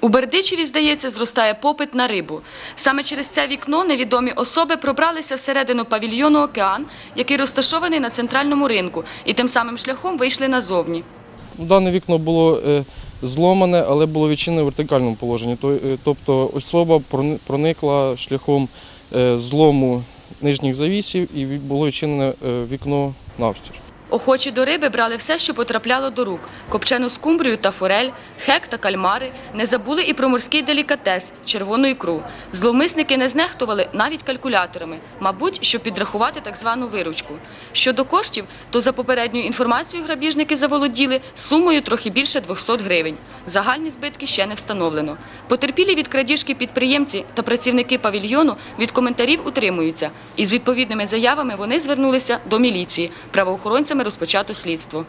У Бердичеві, здається, зростає попит на рибу. Саме через це вікно невідомі особи пробралися всередину павільйону Океан, який розташований на центральному ринку, і тим самим шляхом вийшли назовні. Дане вікно було е, зломане, але було відчинене в вертикальному положенні. Е, Тобто особа проникла шляхом е, злому нижніх завісів і було відчинене вікно навстіж. Охочі до риби брали все, що потрапляло до рук: копчену скумбрію та форель, хек та кальмари. Не забули і про морський делікатес червону ікру. Зловмисники не знехтували навіть калькуляторами, мабуть, щоб підрахувати так звану виручку. Щодо коштів, то за попередньою інформацією грабіжники заволоділи сумою трохи більше 200 гривень. Загальні збитки ще не встановлено. Потерпілі від крадіжки підприємці та працівники павільйону від коментарів утримуються. І з відповідними заявами вони звернулися до міліції. Правоохоронцями розпочато слідство.